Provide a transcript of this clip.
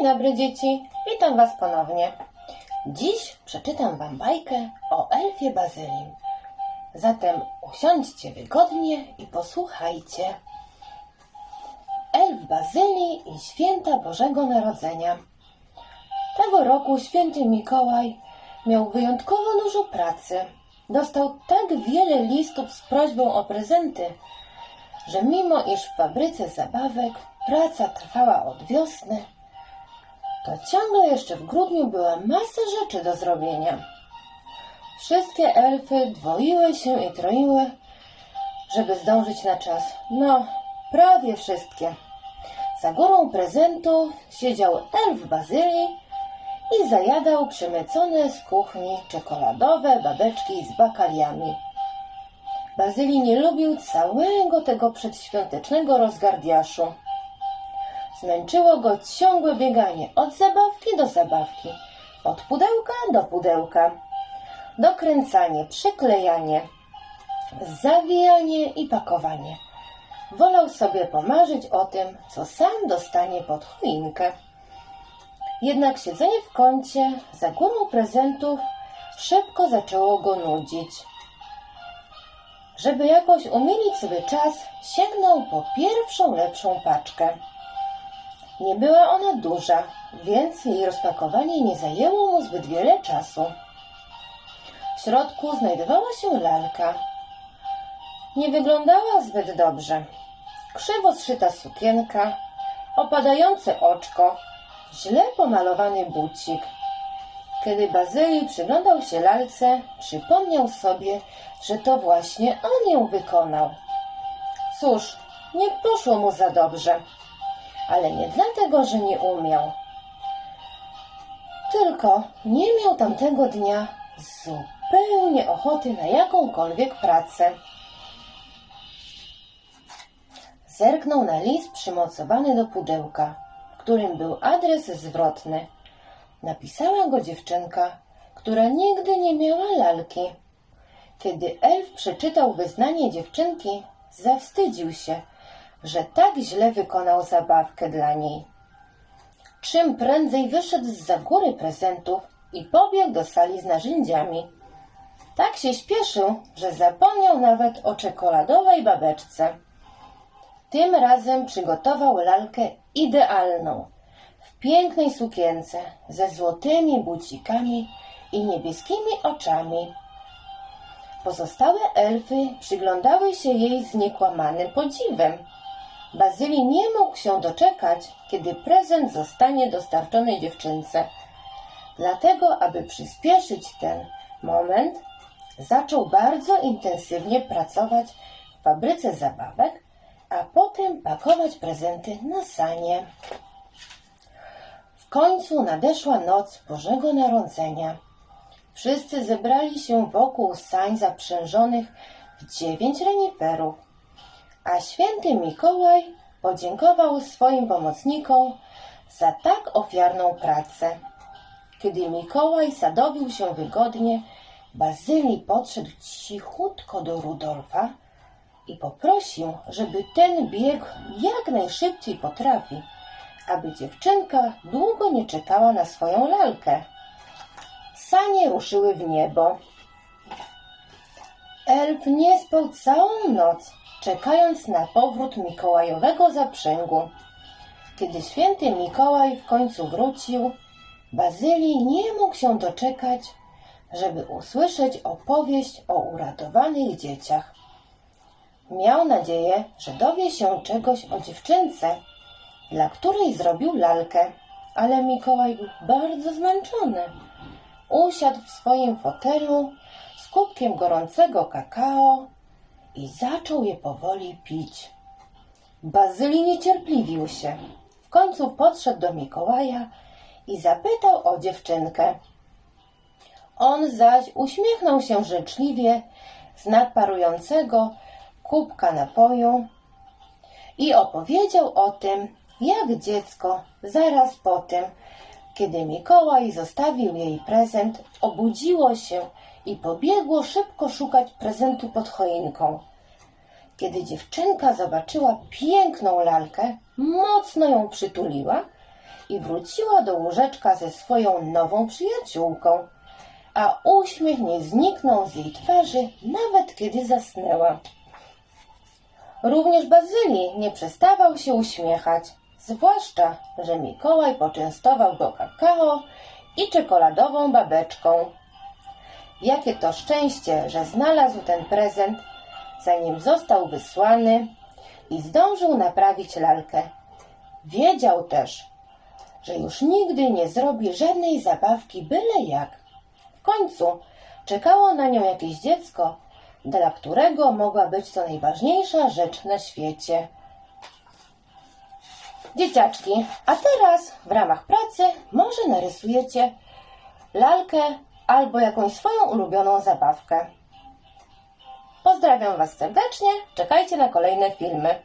Dzień dobry dzieci, witam Was ponownie. Dziś przeczytam Wam bajkę o elfie Bazylim. Zatem usiądźcie wygodnie i posłuchajcie. Elf Bazylii i święta Bożego Narodzenia. Tego roku święty Mikołaj miał wyjątkowo dużo pracy. Dostał tak wiele listów z prośbą o prezenty, że mimo iż w fabryce zabawek praca trwała od wiosny, to ciągle jeszcze w grudniu była masa rzeczy do zrobienia. Wszystkie elfy dwoiły się i troiły, żeby zdążyć na czas. No, prawie wszystkie. Za górą prezentów siedział elf Bazylii i zajadał przemycone z kuchni czekoladowe babeczki z bakaliami. Bazylii nie lubił całego tego przedświątecznego rozgardiaszu. Zmęczyło go ciągłe bieganie od zabawki do zabawki, od pudełka do pudełka, dokręcanie, przyklejanie, zawijanie i pakowanie. Wolał sobie pomarzyć o tym, co sam dostanie pod choinkę. Jednak siedzenie w kącie za górą prezentów szybko zaczęło go nudzić. Żeby jakoś umilić sobie czas, sięgnął po pierwszą lepszą paczkę. Nie była ona duża, więc jej rozpakowanie nie zajęło mu zbyt wiele czasu. W środku znajdowała się lalka. Nie wyglądała zbyt dobrze. Krzywo zszyta sukienka, opadające oczko, źle pomalowany bucik. Kiedy Bazylii przyglądał się lalce, przypomniał sobie, że to właśnie on ją wykonał. Cóż, nie poszło mu za dobrze ale nie dlatego, że nie umiał. Tylko nie miał tamtego dnia zupełnie ochoty na jakąkolwiek pracę. Zerknął na list przymocowany do pudełka, w którym był adres zwrotny. Napisała go dziewczynka, która nigdy nie miała lalki. Kiedy elf przeczytał wyznanie dziewczynki, zawstydził się, że tak źle wykonał zabawkę dla niej. Czym prędzej wyszedł z za góry prezentów i pobiegł do sali z narzędziami. Tak się śpieszył, że zapomniał nawet o czekoladowej babeczce. Tym razem przygotował lalkę idealną, w pięknej sukience, ze złotymi bucikami i niebieskimi oczami. Pozostałe elfy przyglądały się jej z niekłamanym podziwem. Bazylii nie mógł się doczekać, kiedy prezent zostanie dostarczony dziewczynce. Dlatego, aby przyspieszyć ten moment, zaczął bardzo intensywnie pracować w fabryce zabawek, a potem pakować prezenty na sanie. W końcu nadeszła noc Bożego Narodzenia. Wszyscy zebrali się wokół sań zaprzężonych w dziewięć reniferów a święty Mikołaj podziękował swoim pomocnikom za tak ofiarną pracę. Kiedy Mikołaj sadowił się wygodnie, Bazylii podszedł cichutko do Rudolfa i poprosił, żeby ten biegł jak najszybciej potrafi, aby dziewczynka długo nie czekała na swoją lalkę. Sanie ruszyły w niebo. Elf nie spał całą noc, czekając na powrót mikołajowego zaprzęgu. Kiedy święty Mikołaj w końcu wrócił, Bazylii nie mógł się doczekać, żeby usłyszeć opowieść o uratowanych dzieciach. Miał nadzieję, że dowie się czegoś o dziewczynce, dla której zrobił lalkę, ale Mikołaj był bardzo zmęczony. Usiadł w swoim fotelu z kubkiem gorącego kakao i zaczął je powoli pić. Bazylii niecierpliwił się. W końcu podszedł do Mikołaja i zapytał o dziewczynkę. On zaś uśmiechnął się życzliwie z nadparującego kubka napoju i opowiedział o tym, jak dziecko zaraz po tym, kiedy Mikołaj zostawił jej prezent, obudziło się i pobiegło szybko szukać prezentu pod choinką. Kiedy dziewczynka zobaczyła piękną lalkę, mocno ją przytuliła i wróciła do łóżeczka ze swoją nową przyjaciółką, a uśmiech nie zniknął z jej twarzy, nawet kiedy zasnęła. Również Bazylii nie przestawał się uśmiechać, zwłaszcza, że Mikołaj poczęstował go kakao i czekoladową babeczką. Jakie to szczęście, że znalazł ten prezent, zanim został wysłany i zdążył naprawić lalkę. Wiedział też, że już nigdy nie zrobi żadnej zabawki byle jak. W końcu czekało na nią jakieś dziecko, dla którego mogła być to najważniejsza rzecz na świecie. Dzieciaczki, a teraz w ramach pracy może narysujecie lalkę albo jakąś swoją ulubioną zabawkę. Pozdrawiam Was serdecznie, czekajcie na kolejne filmy.